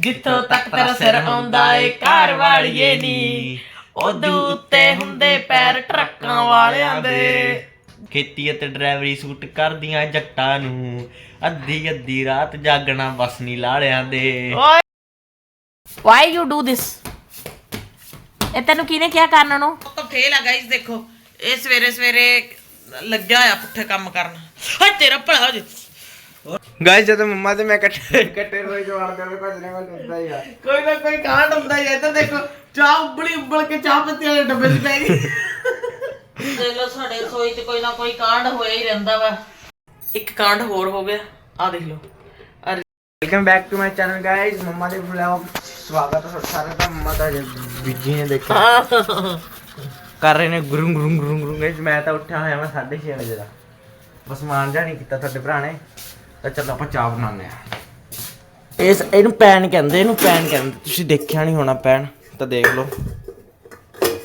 ਜਿੱਥੋਂ ਤੱਕ ਤੇਰਾ ਸਿਰ ਆਉਂਦਾ ਏ ਘਰ ਵਾਲੀਏ ਨੀ। ਉਦੋਂ ਉੱਤੇ ਹੁੰਦੇ ਪੈਰ ਟਰੱਕਾਂ ਵਾਲਿਆਂ ਦੇ। ਖੇਤੀ ਅਤੇ ਡਰਾਈਵਰੀ ਸੂਟ ਕਰਦੀਆਂ ਜੱਟਾਂ ਨੂੰ। ਅੱਧੀ ਅੱਧੀ ਰਾਤ ਜਾਗਣਾ ਬਸ ਨਹੀਂ ਲਾੜਿਆਂ ਦੇ। ਓਏ। ਵਾਈ ਯੂ ਡੂ ਦਿਸ ਇਹ ਤੈਨੂੰ ਕਿਹਨੇ ਕਿਹਾ ਕਰਨ ਨੂੰ? ਤਾਂ ਫੇਲ ਆ ਗਾਇਸ ਦੇਖੋ। ਇਹ ਸਵੇਰੇ ਸਵੇਰੇ ਲੱਗਿਆ ਹੋਇਆ ਪੁੱਠੇ ਕੰਮ ਕਰਨ। ਹਾਏ ਤੇਰਾ ਭਲਾ ਹੋ ਜੇ। ਗਾਇਸ ਜਦੋਂ ਮੰਮਾ ਤੇ ਮੈਂ ਇਕੱਠੇ ਇਕੱਠੇ ਰੋਈ ਜਵਾਨ ਕਰਦੇ ਕੁਝ ਨਾ ਕੁਝ ਹੁੰਦਾ ਹੀ ਆ। ਕੋਈ ਨਾ ਕੋਈ ਕਾਂਡ ਹੁੰਦਾ ਹੀ ਤਾਂ ਦੇਖੋ ਚਾਹ ਉਬਲੀ ਉਬਲ ਕੇ ਚਾਹ ਪੱਤੀ ਵਾਲੇ ਡੱਬੇ 'ਚ ਪੈ ਗਈ। ਦੇਖ ਲਓ ਸਾਡੇ ਰਸੋਈ 'ਚ ਕੋਈ ਨਾ ਕੋਈ ਕਾਂਡ ਹੋਇਆ ਹੀ ਰਹਿੰਦਾ ਵਾ। ਇੱਕ ਕਾਂਡ ਹੋਰ ਹੋ ਗਿਆ। ਆ ਦੇਖ ਲਓ। ਅਰੇ welcome back to my channel guys ਮੰਮਾ ਦੇ ਵਲੌਗ ਸਵਾਗਤ ਹੈ ਤੁਹਾਡਾ ਸਾਰਿਆਂ ਦਾ। ਮੰਮਾ ਦਾ ਬੀਜੀ ਨੇ ਦੇਖਿਆ ਕਰ ਰਹੇ ਨੇ ਗੁਰੂ ਗੁਰੂ ਗੁਰੂ ਗੁਰੂ। ਗਾਇਸ ਮੈਂ ਤਾਂ ਉੱਠਿਆ ਹੋਇਆ ਮੈਂ 6:30 ਵਜੇ ਦਾ। ਬਸ ਮਾਨ ਜਾ ਨਹੀਂ ਕੀਤਾ ਤੁਹਾਡੇ ਭਰਾ ਨੇ। ਤਾਂ ਚਲੋ ਆਪਾਂ ਚਾਹ ਬਣਾਉਂਦੇ ਆ ਇਸ ਇਹਨੂੰ ਪੈਨ ਕਹਿੰਦੇ ਇਹਨੂੰ ਪੈਨ ਕਹਿੰਦੇ। ਤੁਸੀਂ ਦੇਖਿਆ ਨਹੀਂ ਹੋਣਾ ਪੈਨ ਤਾਂ ਦੇਖ ਲਓ।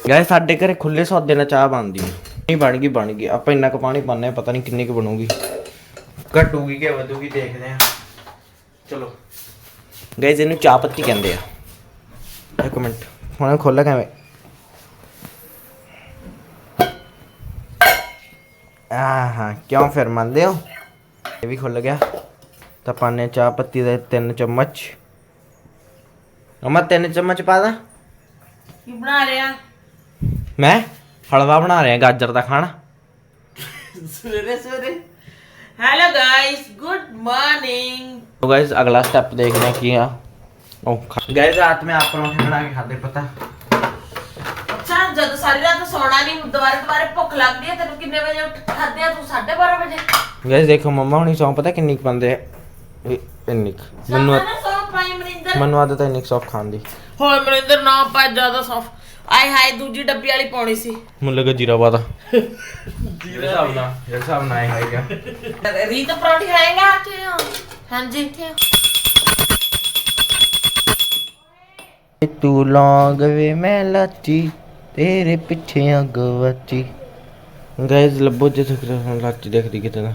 ਗਾਇਸ ਸਾਡੇ ਘਰੇ ਖੁੱਲੇ ਸੌਦੇ ਨਾਲ ਚਾਹ ਬਣਦੀ ਨਹੀਂ ਬਣ ਗਈ ਬਣ ਗਈ। ਆਪਾਂ ਇੰਨਾ ਕੁ ਪਾਣੀ ਆ ਪਤਾ ਨਹੀਂ ਕਿੰਨੀ ਕੁ ਬਣੂਗੀ। ਘਟੂਗੀ ਕਿ ਵਧੂਗੀ ਦੇਖਦੇ ਆ ਚਲੋ। ਗਾਇਸ ਇਹਨੂੰ ਚਾਹ ਪੱਤੀ ਕਹਿੰਦੇ ਆ। ਇੱਕ ਮਿੰਟ ਹੁਣ ਖੋਲਾ ਕਿਵੇਂ? ਆਹ ਕਿਉਂ ਫਿਰ ਮੰਨਦੇ ਹੋ? ਇਹ ਵੀ ਖੁੱਲ ਗਿਆ ਤਾਂ ਪਾਣੇ ਚਾਹ ਪੱਤੀ ਦੇ ਤਿੰਨ ਚਮਚ ਅਮਾ ਤਿੰਨ ਚਮਚ ਪਾ ਦਾਂ ਕੀ ਬਣਾ ਰਿਹਾ ਮੈਂ ਹਲਵਾ ਬਣਾ ਰਿਹਾ ਗਾਜਰ ਦਾ ਖਾਣਾ ਸਵੇਰੇ ਸਵੇਰੇ ਹੈਲੋ ਗਾਇਸ ਗੁੱਡ ਮਾਰਨਿੰਗ तो गाइस अगला स्टेप देखने की है ओ गाइस रात में आप पराठे बना के खाते पता ਅੱਛਾ ਜਦੋਂ ਸਾਰੀ ਰਾਤ ਸੌਣਾ ਨਹੀਂ ਦੁਬਾਰਾ ਦੁਬਾਰਾ ਭੁੱਖ ਲੱਗਦੀ ਹੈ ਤੈਨੂੰ ਕਿੰਨੇ ਵਜੇ ਉੱਠ ਖਾਦਿਆ ਤੂੰ? 12:30 ਵਜੇ। ਗਾਇਸ ਦੇਖੋ ਮੰਮਾ ਹੁਣੀ ਸੌਂ ਪਤਾ ਕਿੰਨੀ ਕੁ ਪਾਉਂਦੇ ਆ? ਇੰਨੀ ਕੁ। ਮੈਨੂੰ ਮੈਨੂੰ ਸੌ ਪਾਈ ਮਰਿੰਦਰ ਇੰਨੀ ਕੁ ਸੌਂਫ ਖਾਣ ਦੀ। ਮਰਿੰਦਰ ਨਾ ਪਾ ਜ਼ਿਆਦਾ ਸੌਫ। ਆਏ ਹਾਏ ਦੂਜੀ ਡੱਬੀ ਵਾਲੀ ਪਾਉਣੀ ਸੀ। ਮੈਨੂੰ ਲੱਗਾ ਜੀਰਾ ਬਾਦਾ ਜੀਰਾ ਹਿਸਾਬ ਨਾਲ ਜੀਰਾ ਹਿਸਾਬ ਨਾਲ ਹੈ ਰੀਤ ਪਰੌਂਠੀ ਖਾਏਗਾ? ਹਾਂਜੀ। ਤੂੰ ਲੌਂਗ ਵੇ ਮੈਂ ਲਾਚੀ ਤੇਰੇ ਪਿੱਛੇ ਅੱਗ ਵੱਚੀ ਗਾਇਸ ਲੱਭੋ ਜੇ ਤੱਕ ਹੁਣ ਲੱਚੀ ਦੇਖਦੀ ਕਿਤੇ ਨਾ।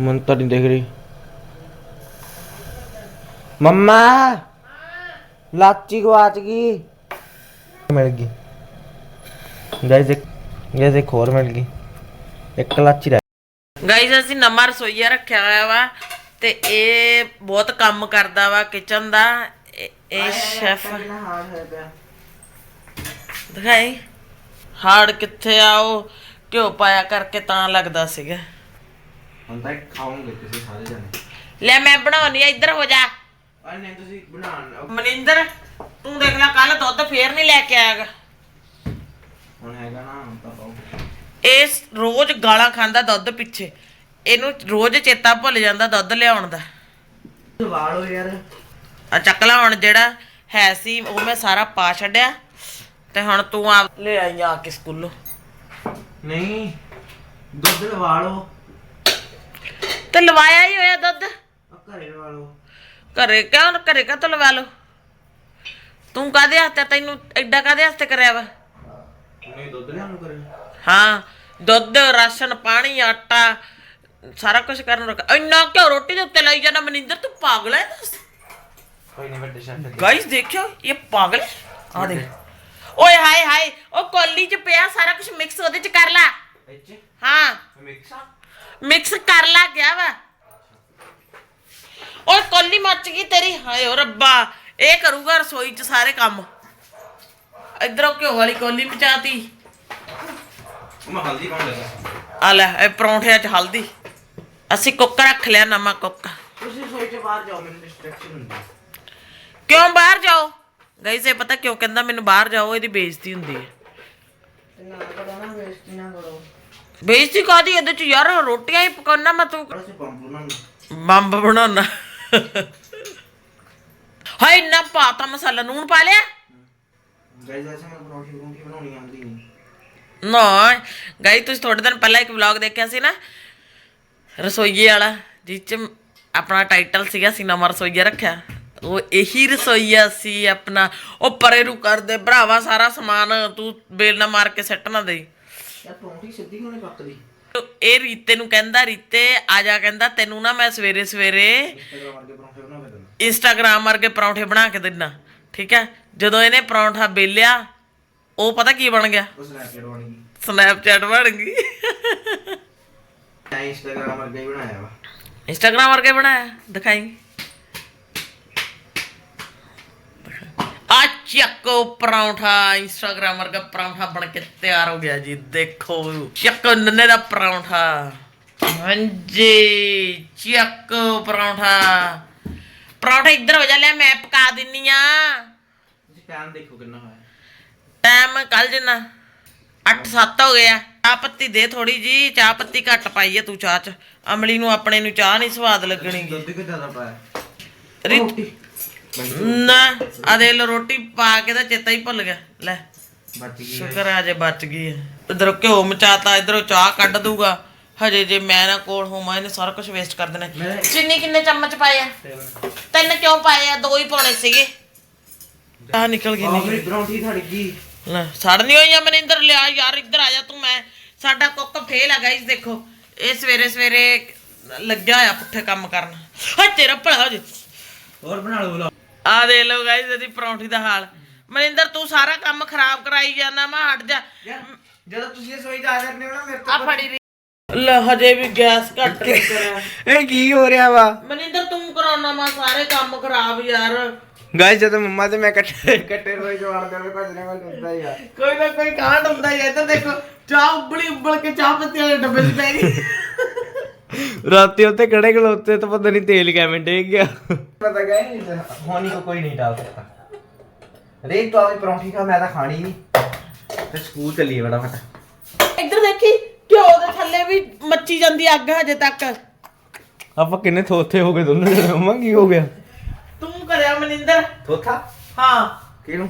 ਮਨ ਤਾਂ ਨਹੀਂ ਦੇਖ ਰਹੀ। ਮੰਮਾ! ਲਾਚੀ ਗਵਾਚ ਗਈ। ਮਿਲ ਗਈ। ਗਾਇਸ ਇੱਕ ਗਾਇਸ ਇੱਕ ਹੋਰ ਮਿਲ ਗਈ। ਇੱਕ ਲਾਚੀ ਰਹਿ ਗਾਈਜ਼ ਅਸੀਂ ਨਵਾਂ ਰਸੋਈਆ ਰੱਖਿਆ ਹੋਇਆ ਵਾ ਤੇ ਇਹ ਬਹੁਤ ਕੰਮ ਕਰਦਾ ਵਾ ਕਿਚਨ ਦਾ। ਇਹ- ਇਹ ਸ਼ੈਫ ਦਿਖਾਈ ਹਾਰਡ ਕਿੱਥੇ ਆ ਉਹ? ਘਿਓ ਪਾਇਆ ਕਰਕੇ ਤਾਂ ਲੱਗਦਾ ਸੀਗਾ। ਹੁਣ ਤਾਂ ਖਾਓਗੇ ਤੁਸੀਂ ਸਾਰੇ ਜਣੇ। ਲੈ ਮੈਂ ਬਣਾਉਣੀ ਆ ਇੱਧਰ ਹੋ ਜਾ। ਆ ਨਹੀਂ ਤੁਸੀਂ ਬਣਾਉਣ ਮਨਿੰਦਰ ਤੂੰ ਦੇਖ ਲੈ ਕੱਲ ਦੁੱਧ ਫੇਰ ਨਹੀਂ ਲੈ ਕੇ ਆਇਆਗਾ ਹੁਣ ਹੈਗਾ ਨਾ ਹੁਣ ਤਾਂ ਪਾਓ ਇਹ ਰੋਜ਼ ਗਾਲਾਂ ਖਾਂਦਾ ਦੁੱਧ ਪਿੱਛੇ। ਇਹਨੂੰ ਰੋਜ਼ ਚੇਤਾ ਭੁੱਲ ਜਾਂਦਾ ਦੁੱਧ ਲਿਆਉਣ ਦਾ। ਵਾਲੋ ਯਾਰ। ਆ ਚੱਕਲਾ ਹੁਣ ਜਿਹੜਾ ਹੈ ਸੀ ਉਹ ਮੈਂ ਸਾਰਾ ਪਾ ਛੱਡਿਆ। ਤੇ ਹੁਣ ਤੂੰ ਆ ਲੈ ਆਈ ਆ ਕੇ ਸਕੂਲੋਂ। ਨਹੀਂ ਦੁੱਧ ਲਵਾ ਲਓ। ਤੇ ਲਵਾਇਆ ਹੀ ਹੋਇਆ ਦੁੱਧ? ਆ ਘਰੇ ਲਵਾ ਲਓ। ਘਰੇ ਕਿਉਂ ਘਰੇ ਕਾ ਲਵਾ ਲਓ? ਤੂੰ ਕਾਦੇ ਹੱਥੇ ਤੈਨੂੰ ਐਡਾ ਕਾਦੇ ਹੱਥੇ ਕਰਿਆ ਵਾ? ਨਹੀਂ ਦੁੱਧ ਨੂੰ ਕਰੇ। ਹਾਂ ਦੁੱਧ ਰਾਸ਼ਨ ਪਾਣੀ ਆਟਾ ਸਾਰਾ ਕੁਝ ਕਰਨ ਰੱਖ ਇੰਨਾ ਕਿਉਂ ਰੋਟੀ ਦੇ ਉੱਤੇ ਲਾਈ ਜਾਣਾ ਮਨਿੰਦਰ ਤੂੰ ਪਾਗਲ ਹੈ ਕੋਈ ਨਹੀਂ ਵੱਡੇ ਸ਼ੈਫ ਗਾਇਸ ਦੇਖਿਓ ਇਹ ਪਾਗਲ ਹੈ ਆ ਦੇਖ। ਓਏ ਹਾਏ ਹਾਏ ਉਹ ਕੋਲੀ ਚ ਪਿਆ ਸਾਰਾ ਕੁਝ ਮਿਕਸ ਉਹਦੇ ਚ ਕਰ ਲੈ। ਹਾਂ। ਮਿਕਸ ਮਿਕਸ ਕਰ ਲਾ ਗਿਆ ਵਾ। ਓਏ ਕੋਲੀ ਮੱਚ ਗਈ ਤੇਰੀ ਹਾਏ ਓ ਰੱਬਾ ਇਹ ਕਰੂਗਾ ਰਸੋਈ 'ਚ ਸਾਰੇ ਕੰਮ। ਇਧਰੋਂ ਘਿਓ ਵਾਲੀ ਕੋਲੀ ਮਚਾਤੀ ਮੈਂ ਹਲਦੀ ਪਾਉਣ ਲੱਗਾ। ਆ ਲੈ ਇਹ ਪਰੌਂਠਿਆਂ 'ਚ ਹਲਦੀ। ਅਸੀਂ ਕੁੱਕ ਰੱਖ ਲਿਆ ਨਵਾਂ ਕੁੱਕ। ਤੁਸੀਂ ਸੋਈ ਚ ਬਾਹਰ ਜਾਓ ਮੈਨੂੰ ਡਿਸਟਰੈਕਸ਼ਨ ਹੁੰਦੀ ਕਿਉਂ ਬਾਹਰ ਜਾਓ? ਗਾਈਸ ਇਹ ਪਤਾ ਕਿਉਂ ਕਹਿੰਦਾ ਮੈਨੂੰ ਬਾਹਰ ਜਾਓ ਇਹਦੀ ਬੇਇੱਜ਼ਤੀ ਹੁੰਦੀ ਹੈ। ਨਾ ਕਰੋ ਨਾ ਵੇਸਟ ਨਾ ਕਰੋ। ਬੇਇੱਜ਼ਤੀ ਕਾਦੀ ਇਹਦੇ 'ਚ ਯਾਰ ਰੋਟੀਆਂ ਹੀ ਪਕਾਉਣਾ ਮੈਂ ਤੂੰ ਅਸੀਂ ਨਾ ਬੰਬ ਬਣਾਉਣਾ। ਹਾਏ ਇੰਨਾ ਪਾਤਾ ਮਸਾਲਾ ਨੂਣ ਪਾ ਲਿਆ? ਗਾਇਸ ਐਸੇ ਮੈਂ ਪਰੌਂਠੀ ਪਰੌਂਠੀ ਬਣਾਉਣੀ ਆਉਂਦੀ ਨਹੀਂ। ਨਾ ਗਾਈ ਤੁਸੀਂ ਥੋੜੇ ਦਿਨ ਪਹਿਲਾਂ ਇੱਕ ਵਲੌਗ ਦੇਖਿਆ ਸੀ ਨਾ? ਰਸੋਈਏ ਵਾਲਾ ਜਿਸ ਚ ਆਪਣਾ ਟਾਈਟਲ ਸੀਗਾ ਸੀ ਨਵਾਂ ਰਸੋਈਆ ਰੱਖਿਆ। ਉਹ ਇਹੀ ਰਸੋਈਆ ਸੀ ਆਪਣਾ। ਉਹ ਪਰੇ ਨੂੰ ਕਰਦੇ ਭਰਾਵਾ ਸਾਰਾ ਸਮਾਨ ਤੂੰ ਬੇਲ ਨਾ ਮਾਰ ਕੇ ਸੱਟ ਨਾ ਦੇ। ਯਾਰ ਪਰੌਂਠੀ ਸਿੱਧੀ ਕਿਉਂ ਨਹੀਂ ਪੱਕਦੀ? ਇਹ ਰੀਤੇ ਨੂੰ ਕਹਿੰਦਾ ਰੀਤੇ ਆ ਜਾ ਕਹਿੰਦਾ ਤੈਨੂੰ ਨਾ ਮੈਂ ਸਵੇਰੇ ਸਵੇਰੇ ਇੰਸਟਾਗ੍ਰਾਮ ਵਰਗੇ ਪਰੌਂਠੇ ਬਣਾ ਕੇ ਦਿੰਦਾ। ਠੀਕ ਹੈ? ਜਦੋਂ ਇਹਨੇ ਪਰੌਂਠਾ ਬੇਲਿਆ ਉਹ ਪਤਾ ਕੀ ਬਣ ਗਿਆ? ਸਨੈਪਚੈਟ ਬਣ ਗਈ। ਇੰਸਟਾਗ੍ਰਾਮ ਵਰਗਾ ਹੀ ਬਣਾਇਆ ਵਾ। ਇੰਸਟਾਗ੍ਰਾਮ ਵਰਗੇ ਬਣਾਇਆ ਦਿਖਾਈ ਆ ਚੱਕੋ ਪਰੌਂਠਾ ਇੰਸਟਾਗ੍ਰਾਮ ਵਰਗਾ ਪਰੌਂਠਾ ਬਣ ਕੇ ਤਿਆਰ ਹੋ ਗਿਆ ਜੀ ਦੇਖੋ। ਚੱਕੋ ਨੰਨੇ ਦਾ ਪਰੌਂਠਾ। ਹਾਂਜੀ ਚੱਕੋ ਪਰੌਂਠਾ। ਪਰੌਂਠਾ ਇੱਧਰ ਹੋ ਜਾ ਲੈ ਮੈਂ ਪਕਾ ਦਿੰਨੀ ਆ। ਤੁਸੀਂ ਟਾਈਮ ਦੇਖੋ ਕਿੰਨਾ ਹੋਇਆ। ਟਾਈਮ ਕੱਲ ਜਿੰਨਾ 8-7 ਹੋ ਗਿਆ ਚਾਹ ਪੱਤੀ ਦੇ ਥੋੜੀ ਜੀ ਚਾਹ ਪੱਤੀ ਘੱਟ ਪਾਈ ਆ ਤੂੰ ਚਾਹ ਚ। ਅਮਲੀ ਨੂੰ ਆਪਣੇ ਨੂੰ ਚਾਹ ਨਹੀਂ ਸਵਾਦ ਲੱਗਣੀ। ਦੁੱਧ ਕਿ ਜ਼ਿਆਦਾ ਪਾਇਆ? ਰੀ- ਨਾ ਆ ਦੇ ਲੋ ਰੋਟੀ ਪਾ ਕੇ ਤਾਂ ਚੇਤਾ ਹੀ ਭੁੱਲ ਗਿਆ। ਲੈ ਬਚ ਗਈ ਸ਼ੁਕਰ ਆ ਜੇ ਬਚ ਗਈ ਹੈ। ਇਧਰੋਂ ਘਿਓ ਮਚਾਤਾ ਇਧਰੋਂ ਚਾਹ ਕੱਢ ਦੂਗਾ ਹਜੇ ਜੇ ਮੈਂ ਨਾ ਕੋਲ ਹੋਵਾਂ ਇਹਨੇ ਸਾਰਾ ਕੁਝ ਵੇਸਟ ਕਰ ਦੇਣਾ। ਚੀਨੀ ਕਿੰਨੇ ਚਮਚ ਪਾਏ ਆ? ਤਿੰਨ ਕਿਉਂ ਪਾਏ ਆ? ਦੋ ਹੀ ਪਾਉਣੇ ਸੀਗੇ। ਆ ਨਿਕਲ ਗਈ ਨਿਕਲ ਮੇਰੀ ਪਰੌਂਠੀ ਥੜ ਗਈ। ਲੈ ਸੜਨੀ ਹੋਈ ਆ ਮਨਿੰਦਰ ਲਿਆ ਯਾਰ ਇੱਧਰ ਆ ਜਾ ਤੂੰ ਮੈਂ। ਸਾਡਾ ਕੁੱਕ ਫੇਲ ਆ ਗਾਇਸ ਦੇਖੋ। ਇਹ ਸਵੇਰੇ ਸਵੇਰੇ ਲੱਗਿਆ ਆ ਪੁੱਠੇ ਕੰਮ ਕਰਨ। ਹਾਂ ਤੇਰਾ ਭਲਾ ਹੋ ਜੇ। ਹੋਰ ਬਣਾ ਲਓ ਬੁਲਾ ਆ ਦੇ ਲੋ ਗਾਇਸ ਇਹਦੀ ਪਰੌਂਠੀ ਦਾ ਹਾਲ। ਮਨਿੰਦਰ ਤੂੰ ਸਾਰਾ ਕੰਮ ਖਰਾਬ ਕਰਾਈ ਜਾਂਦਾ ਮੈਂ ਹਟ ਜਾ। ਜਦੋਂ ਤੁਸੀਂ ਰਸੋਈ ਜਾ ਜਾਂਦੇ ਹੋ ਨਾ ਮੇਰੇ ਆ ਫੜੀ ਰਹੀ ਲੈ ਹਜੇ ਵੀ ਗੈਸ ਘੱਟ ਨਹੀਂ ਕਰਿਆ। ਇਹ ਕੀ ਹੋ ਰਿਹਾ ਵਾ? ਮਨਿੰਦਰ ਤੂੰ ਕਰਾਉਣਾ ਮਾ ਸਾਰੇ ਕੰਮ ਖਰਾਬ ਯਾਰ। ਗਾਇਸ ਜਦੋਂ ਮੰਮਾ ਤੇ ਮੈਂ ਇਕੱਠੇ ਇਕੱਠੇ ਰੋਈ ਜਵਾੜਦੇ ਹੋਏ ਭੱਜਣੇ ਵਾਲ ਹੁੰਦਾ ਹੀ ਆ। ਕੋਈ ਨਾ ਕੋਈ ਕਾਂਡ ਹੁੰਦਾ ਹੀ ਹੈ ਇੱਧਰ ਦੇਖੋ ਚਾਹ ਉਬਲੀ ਉਬਲ ਕੇ ਚਾਹ ਪੱਤੀ ਵਾਲੇ ਡੱਬੇ 'ਚ ਪੈ ਗਈ। ਰਾਤੀ ਉੱਤੇ ਖੜੇ ਖਲੋਤੇ ਤਾਂ ਪਤਾ ਨਹੀਂ ਤੇਲ ਕਿਵੇਂ ਡੇਗ ਗਿਆ ਪਤਾ ਗਏ ਨਹੀਂ ਹੋਣੀ ਕੋ ਕੋਈ ਨਹੀਂ डाल सकता रे तो अभी परोठी खा मैं तो खानी नहीं ਤੇ ਸਕੂਲ ਚੱਲੀਏ ਬੜਾ ਫਟ ਇੱਧਰ ਦੇਖੀ ਘਿਓ ਦੇ ਥੱਲੇ ਵੀ ਮੱਚੀ ਜਾਂਦੀ ਅੱਗ ਹਜੇ ਤੱਕ ਆਪਾਂ ਕਿੰਨੇ ਥੋਥੇ ਹੋ ਗਏ ਦੋਨੋਂ ਜਣੇ ਮੰਮਾ ਕੀ ਹੋ ਗਿਆ ਤੂੰ ਕਰਿਆ ਮਨਿੰਦਰ ਥੋਥਾ ਹਾਂ ਕਿਹਨੂੰ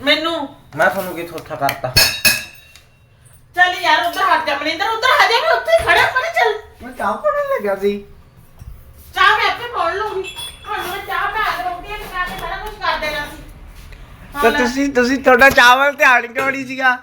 ਮੈਨੂੰ ਮੈਂ ਤੁਹਾਨੂੰ ਕੀ ਥੋਥਾ ਕਰਤਾ ਚੱਲ ਯਾਰ ਉਧਰ ਹਟ ਜਾ ਮਨਿੰਦਰ ਉਧਰ ਹਜੇ ਵੀ ਉੱਥੇ ਹੀ ਖੜਾ ਪਰ ਚੱਲ ਮੈਂ ਚਾਹ ਪੜਨ ਲੱਗਾ ਸੀ। ਚਾਹ ਮੈਂ ਆਪੇ ਪੜ ਲੂੰਗੀ। ਹੁਣ ਮੈਂ ਚਾਹ ਬਣਾ ਕੇ ਰੋਟੀਆਂ ਪਕਾ ਕੇ ਸਾਰਾ ਕੁਝ ਕਰ ਦੇਣਾ ਸੀ। ਤਾਂ। ਤੁਸੀਂ ਤੁਸੀਂ ਤੁਹਾਡਾ ਚਾਵਲ ਧਿਆਨ ਕਿਉਂ ਨਹੀਂ ਸੀਗਾ?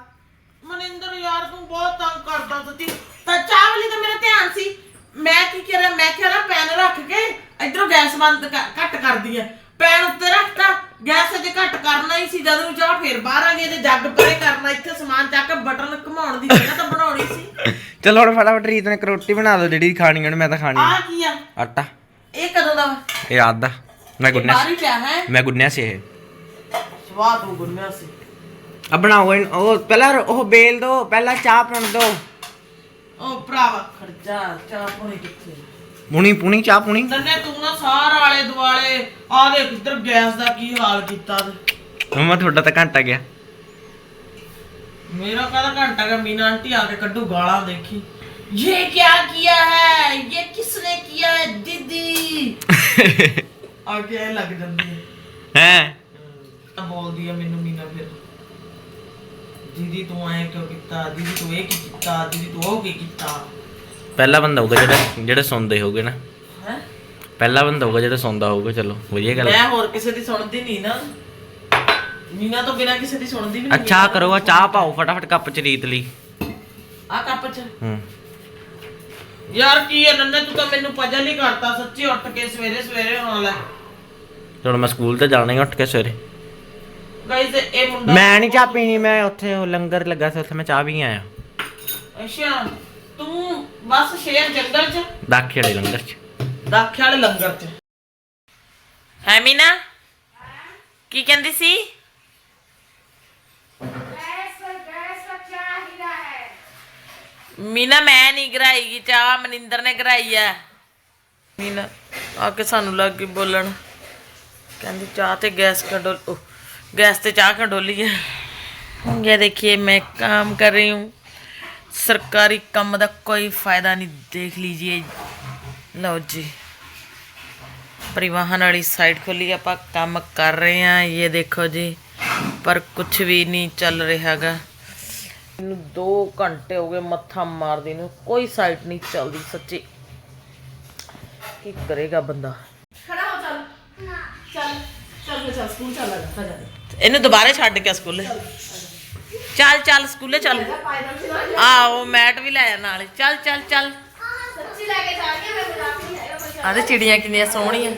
ਮਨਿੰਦਰ ਯਾਰ ਤੂੰ ਬਹੁਤ ਤੰਗ ਕਰਦਾ ਸੱਚੀ ਤਾਂ ਚਾਹ ਵਾਲੀ ਤਾਂ ਮੇਰਾ ਧਿਆਨ ਸੀ। ਮੈਂ ਕੀ ਕਰਾਂ? ਮੈਂ ਕਿਹਾ ਨਾ ਪੈਨ ਰੱਖ ਕੇ ਇਧਰੋਂ ਗੈਸ ਬੰਦ ਕਰ- ਘੱਟ ਕਰਦੀ ਐ ਪੈਨ ਉੱਤੇ ਰੱਖਤਾ ਗੈਸ ਅਜੇ ਘੱਟ ਕਰਨਾ ਹੀ ਸੀ ਜਦ ਨੂੰ ਚਾਹ ਫੇਰ ਬਾਹਰ ਆ ਗਈ ਤੇ ਜੱਗ ਪਰੇ ਕਰਨਾ ਇੱਥੇ ਸਮਾਨ ਚੱਕ ਕੇ ਬਟਨ ਘੁਮਾਉਣ ਦੀ ਜਗ੍ਹਾ ਤਾਂ ਬਣਾਉਣੀ ਸੀ। ਚਲੋ ਹੁਣ ਫਟਾਫਟ ਰੀਤ ਨੇ ਇੱਕ ਰੋਟੀ ਬਣਾ ਦਿਓ ਜਿਹੜੀ ਖਾਣੀ ਉਹਨੇ ਮੈਂ ਤਾਂ ਖਾਣੀ ਆਹ ਕੀ ਆ। ਆਟਾ। ਇਹ ਕਦੋਂ ਦਾ ਵਾ? ਇਹ ਰਾਤ ਦਾ। ਮੈਂ ਗੁੰਨਿਆ ਬਾਹਰ ਹੀ ਪਿਆ ਹੈ। ਮੈਂ ਗੁੰਨਿਆ ਸੀ ਇਹ। ਸਵਾਦ ਹੋ ਗੁੰਨਿਆ ਸੀ। ਆ ਬਣਾਓ ਇਹਨੂੰ- ਉਹ ਪਹਿਲਾਂ ਉਹ ਬੇਲ ਦੋ ਪਹਿਲਾਂ ਚਾਹ ਪਣ ਦੋ। ਉਹ ਭਰਾਵਾ ਖਰਚਾ ਚਾਹ ਪਾਣੀ ਕਿੱਥੇ ਪੁਣੀ ਪੁਣੀ ਚਾਹ ਪੁਣੀ? ਨੰਨੇ ਤੂੰ ਨਾ ਸਾਰਾ ਆਲੇ ਦੁਆਲੇ ਆ ਦੇਖ ਇੱਧਰ ਗੈਸ ਦਾ ਕੀ ਹਾਲ ਕੀਤਾ ਤੇ। ਮਮਾ ਤੁਹਾਡਾ ਤਾਂ ਘੰਟਾ ਗਿਆ। ਮੇਰਾ ਕਹਦਾ ਘੰਟਾ ਕਾ ਮੀਨਾ ਆਂਟੀ ਆ ਕੇ ਕੱਢੂ ਗਾਲਾਂ ਦੇਖੀ। ਇਹ ਕੀ ਕੀਆ ਹੈ? ਇਹ ਕਿਸਨੇ ਕੀਆ ਹੈ ਦੀਦੀ? ਆ ਕੇ ਐਂ ਲੱਗ ਜਾਂਦੀ ਹੈ। ਹੈ? ਤਾਂ ਬੋਲਦੀ ਆ ਮੈਨੂੰ ਮੀਨਾ ਫਿਰ। ਦੀਦੀ ਤੂੰ ਐ ਕਿਉਂ ਕੀਤਾ? ਦੀਦੀ ਤੂੰ ਇਹ ਕੀਤਾ? ਦੀਦੀ ਤੂੰ ਉਹ ਕੀ ਕੀਤਾ? ਪਹਿਲਾ ਬੰਦਾ ਹੋਊਗਾ ਜਿਹੜਾ ਜਿਹੜੇ ਸੁਣਦੇ ਹੋਗੇ ਨਾ। ਹੈਂ? ਪਹਿਲਾ ਬੰਦਾ ਹੋਊਗਾ ਜਿਹੜਾ ਸੁਣਦਾ ਹੋਊਗਾ ਚਲੋ ਵਧੀਆ ਗੱਲ ਮੈਂ ਹੋਰ ਕਿਸੇ ਦੀ ਸੁਣਦੀ ਨਹੀਂ ਨਾ। ਨੀਨਾ ਤੋਂ ਬਿਨਾ ਕਿਸੇ ਦੀ ਸੁਣਦੀ ਵੀ ਨਹੀਂ ਅੱਛਾ ਆਹ ਕਰੋ ਆ ਚਾਹ ਪਾਓ ਫਟਾਫਟ ਕੱਪ ਚ ਰੀਤ ਲਈ। ਆ ਕੱਪ ਚ? ਹੂੰ। ਯਾਰ ਕੀ ਹੈ ਨੰਨੇ ਤੂੰ ਤਾਂ ਮੈਨੂੰ ਪਜਲ ਹੀ ਕਰਤਾ ਸੱਚੀ ਉੱਠ ਕੇ ਸਵੇਰੇ ਸਵੇਰੇ ਹੋਣ ਵਾਲਾ ਹੁਣ ਮੈਂ ਸਕੂਲ ਤੇ ਜਾਣਾ ਹੀ ਉੱਠ ਕੇ ਸਵੇਰੇ। ਗਾਇਸ ਇਹ ਮੁੰਡਾ ਮੈਂ ਨਹੀਂ ਚਾਹ ਪੀਣੀ ਮੈਂ ਉੱਥੇ ਉਹ ਲੰਗਰ ਲੱਗਾ ਸੀ ਉੱਥੇ ਮੈਂ ਚਾਹ ਵੀ ਆਇਆ। ਅੱਛਾ। ਤੂੰ ਬਸ ਸ਼ੇਰ ਜੰਗਲ ਚ ਦਾਖੇ ਵਾਲੇ ਲੰਗਰ ਚ ਦਾਖੇ ਵਾਲੇ ਲੰਗਰ ਚ ਹੈ ਮੀਨਾ ਕੀ ਕਹਿੰਦੀ ਸੀ ਮੀਨਾ ਮੈਂ ਨਹੀਂ ਗਰਾਈਗੀ ਚਾਹ ਮਨਿੰਦਰ ਨੇ ਗਰਾਈ ਆ ਮੀਨਾ ਆ ਕੇ ਸਾਨੂੰ ਲੱਗ ਗਈ ਬੋਲਣ ਕਹਿੰਦੀ ਚਾਹ ਤੇ ਗੈਸ ਕੰਡੋਲ ਉਹ, गैस पे चाह का डोली है ये देखिए मैं काम कर रही हूँ सरकारी काम का कोई फायदा नहीं देख लीजिए लो जी परिवहन वाली साइड खोली आप काम कर रहे हैं ये देखो जी पर कुछ भी नहीं चल रहा गा ਇਹਨੂੰ 2 ਘੰਟੇ ਹੋ ਗਏ ਮੱਥਾ ਮਾਰਦੀ ਨੂੰ ਕੋਈ ਸਾਈਟ ਨਹੀਂ ਚੱਲਦੀ ਸੱਚੀ ਕੀ ਕਰੇਗਾ ਬੰਦਾ ਇਹਨੂੰ ਦੁਬਾਰੇ ਛੱਡ ਕੇ ਸਕੂਲੇ ਚੱਲ ਚੱਲ ਸਕੂਲੇ ਚੱਲ। ਆਓ ਮੈਟ ਵੀ ਲੈ ਆ ਨਾਲ। ਚੱਲ ਚੱਲ ਚੱਲ। ਆਦੇ ਚਿੜੀਆਂ ਕਿੰਨੀਆਂ ਸੋਹਣੀਆਂ।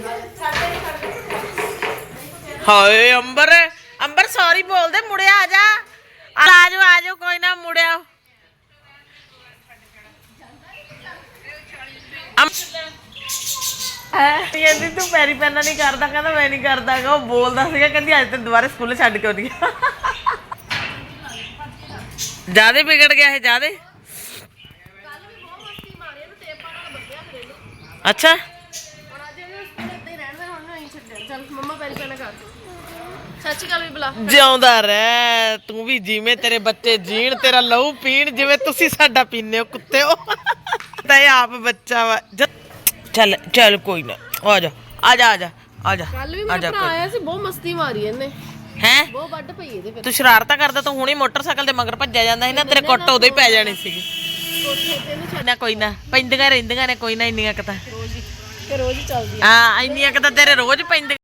ਹਾਏ ਅੰਬਰ ਅੰਬਰ ਸੌਰੀ ਬੋਲਦੇ ਮੁੜਿਆ ਆ ਜਾ। ਆ ਜਾਓ ਆ ਜਾਓ ਕੋਈ ਨਾ ਮੁੜਿਆ ਕਹਿੰਦੀ ਤੂੰ ਪੈਰੀ ਪੈਨਾ ਨਹੀਂ ਕਰਦਾ ਕਹਿੰਦਾ ਮੈਂ ਨਹੀਂ ਕਰਦਾਗਾ ਉਹ ਬੋਲਦਾ ਸੀਗਾ ਕਹਿੰਦੀ ਅੱਜ ਤੇ ਦੁਬਾਰਾ ਸਕੂਲ ਛੱਡ ਕੇ ਆਉਣੀ ਆ। ਜਿਆਦੇ ਵਿਗੜ ਗਿਆ ਇਹ ਜਿਆਦੇ? ਅੱਛਾ। ਜਿਉਂਦਾ ਰਹਿ ਤੂੰ ਵੀ ਜਿਵੇਂ ਤੇਰੇ ਬੱਚੇ ਜੀਣ ਤੇਰਾ ਲਹੂ ਪੀਣ ਜਿਵੇਂ ਤੁਸੀਂ ਸਾਡਾ ਪੀਨੇ ਹੋ ਕੁੱਤੇ ਹੋ। ਤਾਂ ਇਹ ਆਪ ਬੱਚਾ ਵਾ। ਚੱਲ ਚੱਲ ਕੋਈ ਨਾ। ਆ ਜਾ ਆ ਜਾ ਆ ਜਾ ਆ ਜਾ ਕੱਲ ਵੀ ਮੇਰਾ ਭਰਾ ਆਇਆ ਸੀ ਬਹੁਤ ਮਸਤੀ ਮਾਰੀ ਇਹਨੇ। ਹੈ? ਬਹੁਤ ਵੱਡ ਪਈ ਇਹਦੇ ਫਿਰ ਤੂੰ ਸ਼ਰਾਰਤਾਂ ਕਰਦਾ ਤੂੰ ਹੁਣੇ ਮੋਟਰਸਾਈਕਲ ਦੇ ਮਗਰ ਭੱਜਿਆ ਜਾਂਦਾ ਸੀ ਨਾ ਤੇਰੇ ਕੁੱਟ ਉਦੋਂ ਹੀ ਪੈ ਜਾਣੀ ਸੀਗੀ। ਕੋਠੇ ਤੇ ਇਹਨੂੰ ਨਾ ਕੋਈ ਨਾ ਪੈਂਦੀਆਂ ਰਹਿੰਦੀਆਂ ਨੇ ਕੋਈ ਨਾ ਇੰਨੀਆਂ ਕੁ ਤਾਂ। ਛੱਡ ਰੋਜ਼ ਹੀ ਤੇ ਰੋਜ਼ ਹੀ ਚੱਲਦੀ ਹਾਂ ਇੰਨੀਆਂ ਕੁ ਤਾਂ ਤੇਰੇ ਰੋਜ਼ ਪੈਂਦੀਆਂ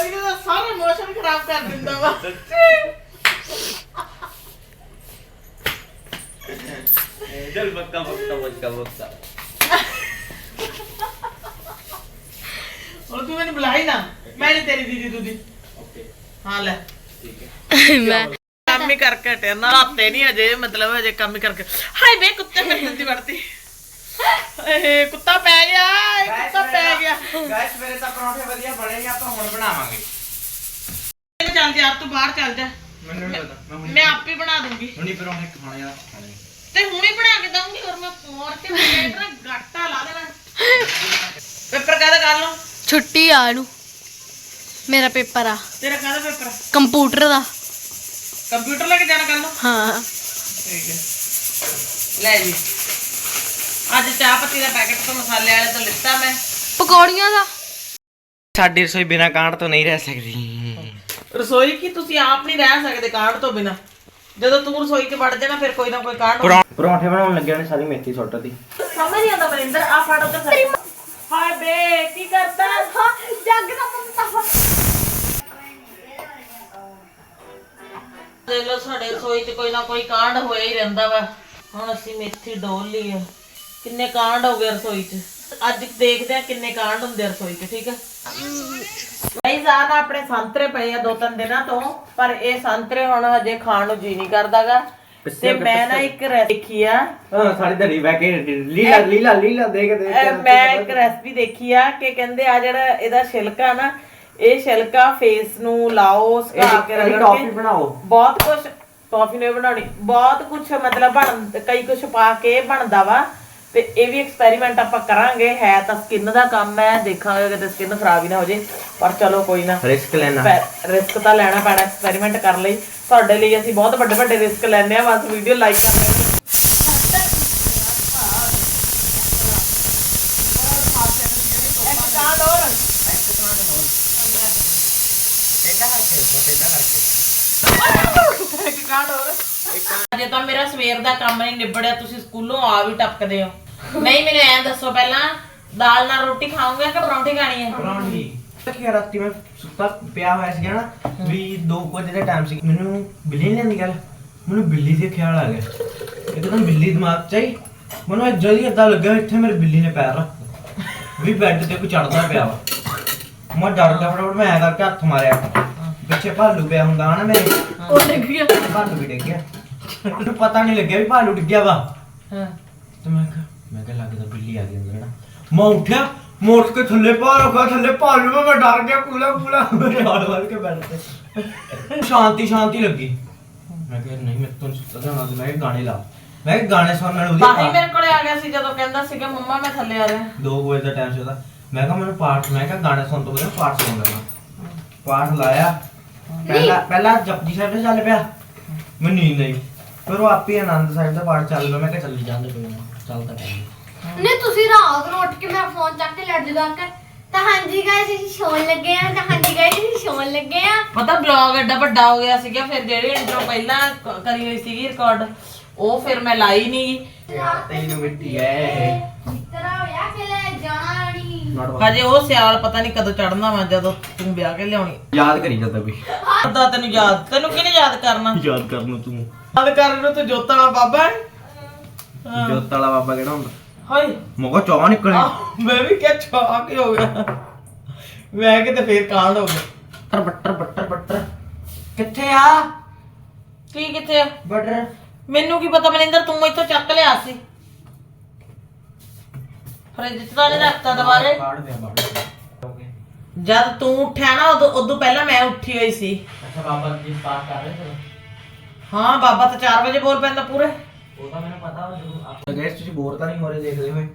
ਅਗਲੇ ਦਾ ਸਾਰਾ ਮੋਸ਼ਨ ਖਰਾਬ ਕਰ ਦਿੰਦਾ ਵਾ। ਚੱਲ ਬੱਕਾ ਬੱਕਾ ਬੱਕਾ ਬੱਕਾ ਹੁਣ ਤੂੰ ਮੈਨੂੰ ਬੁਲਾਈ ਨਾ ਮੈਂ ਨਹੀਂ ਤੇਰੀ ਦੀਦੀ ਦੂਦੀ ਓਕੇ ਹਾਂ ਲੈ। ਠੀਕ ਹੈ। ਮੈਂ ਕੰਮ ਹੀ ਕਰਕੇ ਹਟਿਆ ਨਾ ਰਾਤੇ ਨਹੀਂ ਅਜੇ ਮਤਲਬ ਅਜੇ ਕੰਮ ਹੀ ਕਰਕੇ। ਹਾਏ ਬੇ ਕੁੱਤੇ ਫਿਰ ਜਲਦੀ ਵੜਤੀ। ਏ ਕੁੱਤਾ ਪੈ ਗਿਆ ਏ ਕੁੱਤਾ ਪੈ ਗਿਆ। ਗਾਇਸ ਮੇਰੇ ਤਾਂ ਪਰੌਂਠੇ ਵਧੀਆ ਬਣੇ ਨੇ ਆਪਾਂ ਹੁਣ ਬਣਾਵਾਂਗੇ। ਚੱਲ ਯਾਰ ਤੂੰ ਬਾਹਰ ਚੱਲ ਜਾ। ਮੈਨੂੰ ਨਹੀਂ ਪਤਾ ਮੈਂ ਹੁਣੀ ਮੈਂ ਆਪੇ ਹੀ ਬਣਾ ਦੂੰਗੀ। ਹੁਣੀ ਪਰੌਂਠੇ ਖਾਣੇ ਆ ਖਾਣੇ ਤੇ ਹੁਣੇ ਬਣਾ ਕੇ ਦਊਂਗੀ ਔਰ ਮੈਂ ਮੋਰ ਕੇ ਮੇਰੇ ਗਾਟਾ ਲਾ ਦੇਣਾ। ਪੇਪਰ ਕਾਹਦਾ ਕਰ ਲਓ? ਛੁੱਟੀ ਆ ਇਹਨੂੰ। ਮੇਰਾ ਪੇਪਰ ਆ। ਤੇਰਾ ਕਾਹਦਾ ਪੇਪਰ ਕੰਪਿਊਟਰ ਦਾ। ਕੰਪਿਊਟਰ ਲੈ ਕੇ ਜਾਣਾ ਕਰ ਲਓ ਹਾਂ। ਠੀਕ ਹੈ। ਲੈ ਜੀ। ਅੱਜ ਚਾਹ ਪੱਤੀ ਦਾ ਪੈਕੇਟ ਤੋਂ ਮਸਾਲੇ ਵਾਲੇ ਤੋਂ ਲਿੱਤਾ ਮੈਂ। ਪਕੌੜੀਆਂ ਦਾ। ਸਾਡੀ ਰਸੋਈ ਬਿਨਾ ਕਾਂਟ ਤੋਂ ਨਹੀਂ ਰਹਿ ਸਕਦੀ। ਰਸੋਈ ਕੀ? ਤੁਸੀਂ ਆਪ ਨਹੀਂ ਰਹਿ ਸਕਦੇ ਕਾਂਡ ਤੋਂ ਬਿਨਾ। ਜਦੋਂ ਤੂੰ ਰਸੋਈ 'ਚ ਵੜ ਜਾਣਾ ਫਿਰ ਕੋਈ ਨਾ ਕੋਈ ਕਾਂਡ ਪਰੌਂਠੇ ਬਣਾਉਣ ਲੱਗਿਆ ਨੇ ਸਾਰੀ ਮੇਥੀ ਸੁੱਟਦੀ ਸਮਝ ਨਹੀਂ ਆਉਂਦਾ ਮਨਿੰਦਰ ਆ ਫੜ ਉੱਧਰ ਸਾਈਡ ਹਾਏ ਬੇ ਕੀ ਕਰਦਾ? ਜੱਗ ਦਾ ਪਤਾ ਦੇ ਲੋ ਸਾਡੇ ਰਸੋਈ 'ਚ ਕੋਈ ਨਾ ਕੋਈ ਕਾਂਡ ਹੋਇਆ ਹੀ ਰਹਿੰਦਾ ਵਾ। ਹੁਣ ਅਸੀਂ ਮੇਥੀ ਡੋਲ ਲਈ ਆ। ਕਿੰਨੇ ਕਾਂਡ ਹੋ ਗਏ ਰਸੋਈ 'ਚ। ਅੱਜ ਦੇਖਦੇ ਆ ਕਿੰਨੇ ਕਾਂਡ ਹੁੰਦੇ ਆ ਰਸੋਈ 'ਚ ਠੀਕ ਆ? ਨਹੀਂ ਜਾਨ ਆਪਣੇ ਸੰਤਰੇ ਪਏ ਆ ਦੋ ਤਿੰਨ ਦਿਨਾਂ ਤੋਂ ਪਰ ਇਹ ਸੰਤਰੇ ਹੁਣ ਹਜੇ ਖਾਣ ਨੂੰ ਜੀ ਨਹੀਂ ਕਰਦਾਗਾ। ਤੇ ਮੈਂ ਨਾ ਇੱਕ ਰੈਸਿਪੀ ਦੇਖੀ ਆ। ਹਾਂ ਸਾਡੀ ਧਰੀ ਬੈ ਕੇ ਲੀਲਾ ਲੀਲਾ ਲੀਲਾ ਦੇਖ ਦੇਖ ਅਹ ਮੈਂ ਇੱਕ ਰੈਸਪੀ ਦੇਖੀ ਆ ਕਿ ਕਹਿੰਦੇ ਆ ਜਿਹੜਾ ਇਹਦਾ ਛਿਲਕਾ ਨਾ ਇਹ ਛਿਲਕਾ ਫੇਸ ਨੂੰ ਲਾਓ ਸੁਕਾ ਕੇ ਰਗੜ ਟੌਫੀ ਕੇ। ਬਣਾਓ। ਬਹੁਤ ਕੁਝ ਟੌਫੀ ਨਹੀਂ ਬਣਾਉਣੀ। ਬਹੁਤ ਕੁਝ ਮਤਲਬ ਬਣ ਕਈ ਕੁਝ ਪਾ ਕੇ ਬਣਦਾ ਵਾ। ਤੇ ਇਹ ਵੀ ਐਕਸਪੈਰੀਮੈਂਟ ਆਪਾਂ ਕਰਾਂਗੇ ਹੈ ਤਾਂ ਸਕਿਨ ਦਾ ਕੰਮ ਹੈ ਦੇਖਾਂਗੇ ਕਿਤੇ ਸਕਿਨ ਖਰਾਬ ਹੀ ਨਾ ਹੋ ਜੇ ਪਰ ਚਲੋ ਕੋਈ ਨਾ। ਰਿਸਕ ਲੈਣਾ। ਰਿਸਕ ਤਾਂ ਲੈਣਾ ਪੈਣਾ ਐਕਸਪੈਰੀਮੈਂਟ ਕਰਨ ਲਈ। ਤੁਹਾਡੇ ਲਈ ਅਸੀਂ ਬਹੁਤ ਵੱਡੇ ਵੱਡੇ ਰਿਸਕ ਲੈਂਦੇ ਆ ਬਸ ਵੀਡੀਓ ਲਾਈਕ ਕਰ ਦਿਓ ਅਜੇ ਤਾਂ ਮੇਰਾ ਸਵੇਰ ਦਾ ਕੰਮ ਨਹੀਂ ਨਿਬੜਿਆ ਤੁਸੀਂ ਸਕੂਲੋਂ ਆ ਵੀ ਟਪਕਦੇ ਹੋ। ਨਹੀਂ ਮੈਨੂੰ ਐਂ ਦੱਸੋ ਪਹਿਲਾਂ ਦਾਲ ਨਾਲ ਰੋਟੀ ਖਾਓਗੇ ਕਿ ਪਰੌਂਠੀ ਖਾਣੀ ਹੈ ਪਰੌਂਠੀ। ਕਿ ਰਾਤੀ ਮੈਂ ਸੁੱਤਾ ਪਿਆ ਹੋਇਆ ਸੀਗਾ ਨਾ ਵੀ 2 ਵਜੇ ਦਾ ਟਾਈਮ ਸੀ। ਮੈਨੂੰ ਬਿੱਲੀ ਨਹੀਂ ਲੈਂਦੀ ਗੱਲ। ਮੈਨੂੰ ਬਿੱਲੀ ਦੇ ਖਿਆਲ ਆ ਗਿਆ। ਇੱਕਦਮ ਬਿੱਲੀ ਦਿਮਾਗ ਚ ਆਈ। ਮੈਨੂੰ ਅੱਜ ਜਲਦੀ ਏਦਾਂ ਲੱਗਾ ਇੱਥੇ ਮੇਰੇ ਬਿੱਲੀ ਨੇ ਪੈਰ ਰੱਖ ਵੀ ਬੈੱਡ ਤੇ ਕੋਈ ਚੜਦਾ ਪਿਆ ਵਾ। ਮੈਂ ਡਰ ਗਿਆ ਫਟਾਫਟ ਮੈਂ ਐਂ ਕਰਕੇ ਹੱਥ ਮਾਰਿਆ। ਪਿੱਛੇ ਭਾਲੂ ਪਿਆ ਹੁੰਦਾ ਨਾ ਮੇਰੇ। ਉਹ ਲੱਗ ਗਿਆ। ਭਾਲੂ ਵੀ ਡਿੱਗ ਗਿਆ। ਮੈਨੂੰ ਪਤਾ ਨਹੀਂ ਲੱਗਿਆ ਵੀ ਭਾਲੂ ਡਿੱਗਿਆ ਵਾ। ਹਾਂ। ਤੇ ਮੈਂ ਕਿਹਾ ਮੈਂ ਕਿਹਾ ਲੱਗਦਾ ਬਿੱਲੀ ਆ ਗਈ ਅੰਦਰ ਨਾ ਮੈਂ ਉੱਠਿਆ ਮੋੜ ਕੇ ਥੱਲੇ ਪਾ ਰੱਖਿਆ ਥੱਲੇ ਭਾਲੂ ਮੈਂ ਮੈਂ ਡਰ ਗਿਆ ਪੂਲਾ ਪੂਲਾ ਮੇਰੇ ਹਾਲ ਵਾਲ ਕੇ ਬੈਠ ਤੇ ਸ਼ਾਂਤੀ ਸ਼ਾਂਤੀ ਲੱਗੀ। ਮੈਂ ਕਿਹਾ ਨਹੀਂ ਮੈਂ ਤੁਹਾਨੂੰ ਸੁੱਤਾ ਜਾਣਾ ਤੇ ਮੈਂ ਕਿਹਾ ਗਾਣੇ ਲਾ। ਮੈਂ ਕਿਹਾ ਗਾਣੇ ਸੁਣਨ ਨੂੰ ਤਾਂ ਹੀ ਉਹਦੀ ਮੇਰੇ ਕੋਲੇ ਆ ਗਿਆ ਸੀ ਜਦੋਂ ਕਹਿੰਦਾ ਸੀਗਾ ਮੰਮਾ ਮੈਂ ਥੱਲੇ ਆ ਰਿਹਾ। 2 ਵਜੇ ਦਾ ਟਾਈਮ ਸੀ ਉਹਦਾ। ਮੈਂ ਕਿਹਾ ਮੈਨੂੰ ਪਾਠ ਮੈਂ ਕਿਹਾ ਗਾਣੇ ਸੁਣ ਤੋਂ ਬਾਅਦ ਪਾਠ ਸੁਣ ਲੈਣਾ ਪਾਠ ਲਾਇਆ। ਪਹਿਲਾ ਪਹਿਲਾ ਜਪਜੀ ਸਾਹਿਬ ਦਾ ਚੱਲ ਪਿਆ। ਮੈਨੂੰ ਨੀਂਦ ਆਈ। ਫਿਰ ਉਹ ਆਪੇ ਆਨੰਦ ਸਾਹਿਬ ਦਾ ਪਾਠ ਚੱਲ ਪਿਆ। ਮੈਂ ਕਿਹਾ ਚੱਲੀ ਜਾਂਦੇ ਕੋਈ ਨਾ ਚੱਲਦਾ ਟਾਈਮ ਨੇ ਤੁਸੀਂ ਰਾਤ ਨੂੰ ਉੱਠ ਕੇ ਮੇਰਾ ਫੋਨ ਚੱਕ ਕੇ ਲੱਡ ਜਗਾ ਕੇ ਤਾਂ ਹਾਂਜੀ ਗਾਇਸ ਅਸੀਂ ਸੌਣ ਲੱਗੇ ਆ ਤਾਂ ਹਾਂਜੀ ਗਾਇਸ ਅਸੀਂ ਸੌਣ ਲੱਗੇ ਆ ਪਤਾ ਬਲੌਗ ਐਡਾ ਵੱਡਾ ਹੋ ਗਿਆ ਸੀਗਾ ਫਿਰ ਜਿਹੜੀ ਇੰਟਰੋ ਪਹਿਲਾਂ ਕ- ਕਰੀ ਹੋਈ ਸੀਗੀ ਰਿਕਾਰਡ ਉਹ ਫਿਰ ਮੈਂ ਲਾਈ ਨਹੀਂ ਯਾਰ ਤੈਨੂੰ ਮਿੱਟੀ ਐ। ਤੇਰਾ ਹੋਇਆ ਕਿ ਲੈ ਜਾਣਾ ਨਹੀਂ ਹਜੇ ਉਹ ਸਿਆਲ ਪਤਾ ਨਹੀਂ ਕਦੋਂ ਚੜਨਾ ਵਾ ਜਦੋਂ ਤੂੰ ਵਿਆਹ ਕੇ ਲਿਆਉਣੀ। ਯਾਦ ਕਰੀ ਜਾਂਦਾ ਵੀ ਅੱਦਾ ਤੈਨੂੰ ਯਾਦ ਤੈਨੂੰ ਕਿਹਨੇ ਯਾਦ ਕਰਨਾ? ਯਾਦ ਕਰ ਤੂੰ। ਯਾਦ ਕਰਨ ਨੂੰ ਤੂੰ ਜੋਤਾਂ ਵਾਲਾ ਬਾਬਾ ਹੈ? ਜੋਤ ਵਾਲਾ ਬਾਬਾ ਕਿਹੜਾ ਹੁੰਦਾ? ਹਾਏ। ਮੋਗਾ ਚਾਹ ਨਿਕਲੇ ਆਹ, ਮੈਂ ਵੀ ਕਿਹਾ ਛਾ ਕੀ ਹੋ ਗਿਆ। ਮੈਂ ਕਿਤੇ ਫੇਰ ਕਾਂਡ ਹੋ ਗਿਆ। ਬੱਟਰ ਬੱਟਰ ਬੱਟਰ ਕਿੱਥੇ ਆ? ਕੀ ਕਿੱਥੇ ਆ? ਬੱਟਰ। ਮੈਨੂੰ ਕੀ ਪਤਾ ਮਨਿੰਦਰ ਤੂੰ ਇੱਥੋਂ ਚੱਕ ਲਿਆ ਸੀ। ਫਰਿੱਜ ਚ ਤਾਂ ਨਹੀਂ ਰੱਖਤਾ ਦੁਬਾਰੇ। ਬਾੜ ਦੇ ਬਾੜ ਜਦ ਤੂੰ ਉੱਠਿਆ ਨਾ ਉਦੋਂ ਉਦੋਂ ਪਹਿਲਾਂ ਮੈਂ ਉੱਠੀ ਹੋਈ ਸੀ। ਅੱਛਾ ਬਾਬਾ ਜੀ ਪਾਠ ਕਰ ਰਹੇ ਸੀ। ਹਾਂ ਬਾਬਾ ਤਾਂ 4 ਵਜੇ ਬੋਲ ਪੈਂਦਾ ਪੂਰੇ। ਉਹ ਤਾਂ ਮੈਨੂੰ ਪਤਾ ਵਾ ਜਦੋਂ ਆਪ ਗੈਸ ਤੁਸੀਂ ਬੋਰ ਤਾਂ ਨਹੀਂ ਹੋ ਰਹੇ ਦੇਖਦੇ ਹੋਏ।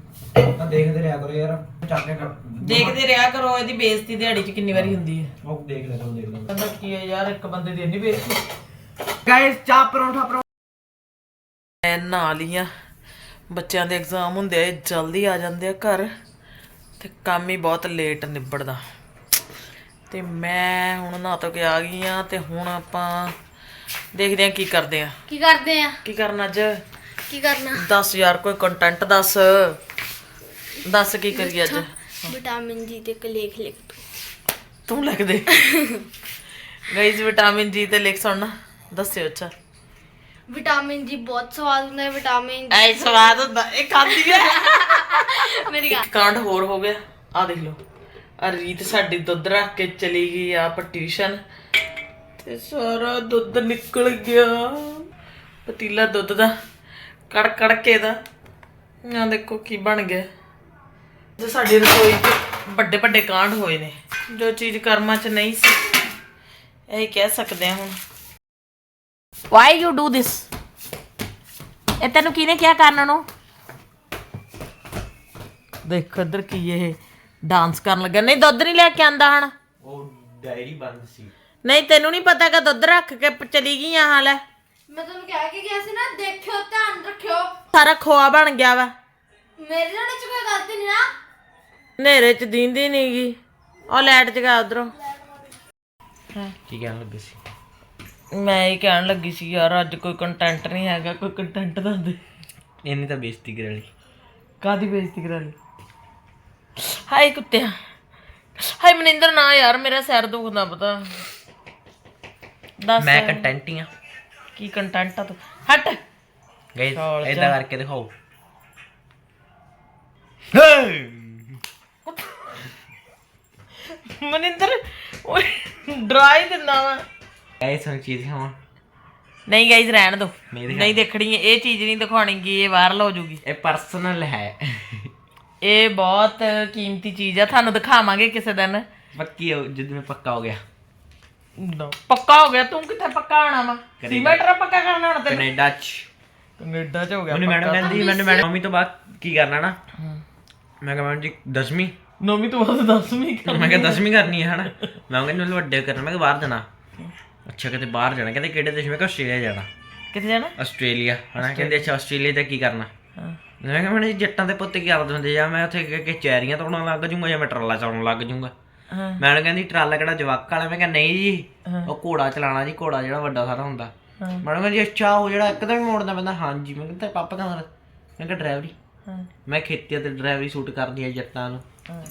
ਤਾਂ ਦੇਖਦੇ ਰਿਹਾ ਕਰੋ ਯਾਰ ਚੱਕ ਕੇ ਕਰ- ਦੇਖਦੇ ਰਿਹਾ ਕਰੋ ਇਹਦੀ ਬੇਇੱਜ਼ਤੀ ਦਿਹਾੜੀ 'ਚ ਕਿੰਨੀ ਵਾਰੀ ਹੁੰਦੀ ਹੈ। ਉਹ ਦੇਖ ਲੈ ਦੇਖ ਲੈ ਕਹਿੰਦਾ ਕੀ ਹੈ ਯਾਰ ਇੱਕ ਬੰਦੇ ਦੀ ਇੰਨੀ ਬੇਇੱਜ਼ਤੀ। ਗਾਇਸ ਚਾਹ ਪਰੌਂਠਾ ਪਰੌਂਠਾ ਮੈਂ ਨਹਾ ਲੀਆਂ ਬੱਚਿਆਂ ਦੇ ਐਗਜ਼ਾਮ ਹੁੰਦੇ ਆ ਜਲਦੀ ਆ ਜਾਂਦੇ ਆ ਘਰ। ਤੇ ਕੰਮ ਹੀ ਬਹੁਤ ਲੇਟ ਨਿਬੜਦਾ। ਤੇ ਮੈਂ ਹੁਣ ਨਹਾ ਧੋ ਕੇ ਆ ਗਈ ਆ ਤੇ ਹੁਣ ਆਪਾਂ ਦੇਖਦੇ ਆ ਕੀ ਕਰਦੇ ਆ। ਕੀ ਕਰਦੇ ਆ? ਕੀ ਕਰਨਾ ਅੱਜ? ਕੀ ਕਰਨਾ? ਦੱਸ ਯਾਰ ਕੋਈ ਕੰਟੈਂਟ ਦੱਸ। ਦੱਸ ਕੀ ਕਰੀਏ ਅੱਜ? ਵਿਟਾਮਿਨ ਜੀ ਤੇ ਇੱਕ ਲੇਖ ਲਿਖ ਤੂੰ। ਤੂੰ ਲਿਖ ਦੇ। ਗਾਈਜ਼ ਵਿਟਾਮਿਨ ਜੀ ਤੇ ਲਿਖ ਸੁਣਨਾ ਦੱਸਿਓ ਅੱਛਾ। ਵਿਟਾਮਿਨ ਜੀ ਬਹੁਤ ਸਵਾਦ ਹੁੰਦਾ ਹੈ ਵਿਟਾਮਿਨ ਐ ਸਵਾਦ ਹੁੰਦਾ ਇਹ ਖਾਂਦੀ ਹੈ ਮੇਰੀ ਗੱਲ ਇੱਕ ਕਾਂਡ ਹੋਰ ਹੋ ਗਿਆ। ਆ ਦੇਖ ਲਓ। ਆ ਰੀਤ ਸਾਡੀ ਦੁੱਧ ਰੱਖ ਕੇ ਚਲੀ ਗਈ ਆ ਟਿਊਸ਼ਨ ਤੇ ਸਾਰਾ ਦੁੱਧ ਨਿਕਲ ਗਿਆ। ਪਤੀਲਾ ਦੁੱਧ ਦਾ ਕੜ ਕੜ ਕੇ ਦਾ। ਆ ਦੇਖੋ ਕੀ ਬਣ ਗਿਆ। ਜੇ ਸਾਡੀ ਰਸੋਈ 'ਚ ਵੱਡੇ ਵੱਡੇ ਕਾਂਡ ਹੋਏ ਨੇ ਜੋ ਚੀਜ਼ ਕਰਮਾਂ 'ਚ ਨਹੀਂ ਸੀ। ਇਹ ਕਹਿ ਸਕਦੇ ਆ ਹੁਣ। ਵਾਈ ਯੂ ਡੂ ਥਿਸ ਇਹ ਤੈਨੂੰ ਕਿਹਨੇ ਕਿਹਾ ਕਰਨ ਨੂੰ? ਦੇਖ ਇੱਧਰ ਕੀ ਇਹ ਡਾਂਸ ਕਰਨ ਲੱਗਾ। ਨਹੀਂ ਦੁੱਧ ਨਹੀਂ ਲੈ ਕੇ ਆਂਦਾ ਹਣ। ਉਹ ਡਾਇਰੀ ਬੰਦ ਸੀ। ਨਹੀਂ ਤੈਨੂੰ ਨਹੀਂ ਪਤਾ ਕਿ ਦੁੱਧ ਰੱਖ ਕੇ ਪ- ਚਲੀ ਗਈ ਆ ਹਾਲ ਹੈ ਮੈਂ ਤੁਹਾਨੂੰ ਕਹਿ ਕੇ ਗਿਆ ਸੀ ਨਾ ਦੇਖਿਓ ਧਿਆਨ ਰੱਖਿਓ। ਸਾਰਾ ਖੋਆ ਬਣ ਗਿਆ ਵਾ। ਮੇਰੇ ਨਾਲ ਚ ਕੋਈ ਗਲਤੀ ਨਹੀਂ ਨਾ। ਹਨੇਰੇ ਚ ਦੀਂਦੀ ਨੀ ਗੀ। ਉਹ ਲਾਈਟ ਜਗਾ ਉਧਰੋਂ। ਕੀ ਕਹਿਣ ਲੱਗੇ ਸੀ? ਮੈਂ ਇਹ ਕਹਿਣ ਲੱਗੀ ਸੀ ਯਾਰ ਅੱਜ ਕੋਈ ਕੰਟੈਂਟ ਨਹੀਂ ਹੈਗਾ ਕੋਈ ਕੰਟੈਂਟ ਦੱਸ ਦੇ। ਇਹਨੇ ਤਾਂ ਬੇਇੱਜ਼ਤੀ ਕਰ ਲਈ। ਕਾਦੀ ਬੇਇੱਜ਼ਤੀ ਕਰਾ ਲਈ? ਹਾਏ ਕੁੱਤਿਆ। ਹਾਏ ਮਨਿੰਦਰ ਨਾ ਯਾਰ ਮੇਰਾ ਸਿਰ ਦੁਖਦਾ ਪਤਾ। ਦੱਸ। ਮੈਂ ਕੰਟੈਂਟ ਹੀ ਆ। ਕੀ ਕੰਟੈਂਟ ਆ ਤੂੰ? ਹਟ। ਗਾਇਸ ਚੌਲ ਕਰਕੇ ਦਿਖਾਓ। ਮਨਿੰਦਰ ਓਏ ਡਰਾਈ ਦਿੰਦਾ ਵਾ। ਗਾਇਸ ਹੁਣ ਚੀਜ਼ ਖਾਵਾਂ ਨਹੀਂ ਗਾਈਜ਼ ਰਹਿਣ ਦੋ। ਨਹੀਂ ਦਿਖਾ- ਨਹੀਂ ਦੇਖਣੀ ਹੈ, ਇਹ ਚੀਜ਼ ਨਹੀਂ ਦਿਖਾਉਣੀਗੀ ਇਹ ਵਾਇਰਲ ਹੋ ਜਾਊਗੀ। ਇਹ ਪਰਸਨਲ ਹੈ। ਇਹ ਬਹੁਤ ਕੀਮਤੀ ਚੀਜ਼ ਆ ਤੁਹਾਨੂੰ ਦਿਖਾਵਾਂਗੇ ਕਿਸੇ ਦਿਨ। ਪੱਕੀ ਹੋ ਜਦੋਂ ਮੈਂ ਪੱਕਾ ਹੋ ਗਿਆ। ਨਾ, ਪੱਕਾ ਹੋ ਗਿਆ ਤੂੰ ਕਿੱਥੇ ਪੱਕਾ ਹੋਣਾ ਵਾ? ਸੀਮੈਂਟਰ ਪੱਕਾ ਕਰਨਾ ਹੁਣ ਤੈਨੂੰ? ਕੈਨੇਡਾ ਚ। ਕੈਨੇਡਾ ਚ ਹੋ ਗਿਆ ਮੈਨੂੰ ਮੈਡਮ ਕਹਿੰਦੀ ਮੈਨੂੰ ਮੈਡਮ ਮੰਮੀ ਤੋਂ ਬਾਅਦ ਕੀ ਕਰਨਾ ਨਾ? ਮੈਂ ਕਿਹਾ ਮੈਡਮ ਜੀ 10ਵੀਂ ਨੌਵੀਂ ਤੋਂ ਬਾਅਦ 10ਵੀਂ ਕਰ ਮੈਂ ਕਿਹਾ 10ਵੀਂ ਕਰਨੀ ਹੈ ਹਨਾ? ਮੈਂ ਕਹਿੰਦੀ ਮੈਨੂੰ ਵੱਡੇ ਕਰਨਾ ਮੈਂ ਕਿਹਾ ਬਾਹਰ ਜਾਣਾ। ਅੱਛਾ ਕਿਤੇ ਬਾਹਰ ਜਾਣਾ ਕਹਿੰਦੇ ਕਿਹੜੇ ਦੇਸ਼? ਮੈਂ ਕਿਹਾ ਆਸਟ੍ਰੇਲੀਆ ਜਾਣਾ। ਕਿੱਥੇ ਜਾਣਾ? ਆਸਟ੍ਰੇਲੀਆ ਹਨਾ? ਕਹਿੰਦੇ ਅੱਛਾ ਆਸਟ੍ਰੇਲੀਆ ਦਾ ਕੀ ਕਰਨਾ? ਹਾਂ। ਮੈਂ ਕਿਹਾ ਮੈਨੂੰ ਜੱਟਾਂ ਦੇ ਪੁੱਤ ਕੀ ਕਰਦੇ ਹੁੰਦੇ ਜਾਂ ਮੈਂ ਉੱਥੇ ਕਿ ਚੈਰੀਆਂ ਤੋੜਨ ਲੱਗ ਜਾਊਂਗਾ ਜਾਂ ਮੈਂ ਟਰਾਲਾ ਚਲਾਉਣ ਲੱਗ ਜਾਊਂਗਾ? ਹਾਂ ਮੈਡਮ ਕਹਿੰਦੀ ਟਰਾਲਾ ਕਿਹੜਾ ਜਵਾਕ ਵਾਲਾ? ਮੈਂ ਕਿਹਾ ਨਹੀਂ ਜੀ ਉਹ ਘੋੜਾ ਚਲਾਣਾ ਜੀ ਘੋੜਾ ਜਿਹੜਾ ਵੱਡਾ ਸਾਰਾ ਹੁੰਦਾ। ਮੈਡਮ ਕਹਿੰਦੀ ਅੱਛਾ ਉਹ ਜਿਹੜਾ ਇੱਕਦਮ ਮੋੜਦਾ ਪੈਂਦਾ। ਹਾਂਜੀ ਮੈਂ ਕਿਹਾ ਪਾਪਾ ਦਾ ਨਾਲ ਮੈਂ ਕਿਹਾ ਡਰਾਈਵਰੀ। ਹਾਂ। ਮੈਂ ਖੇਤੀ ਤੇ ਡਰਾਈਵਰੀ ਸ਼ੂਟ ਕਰਦੀ ਆ ਜੱਟਾਂ ਨੂੰ। ਹਾਂ।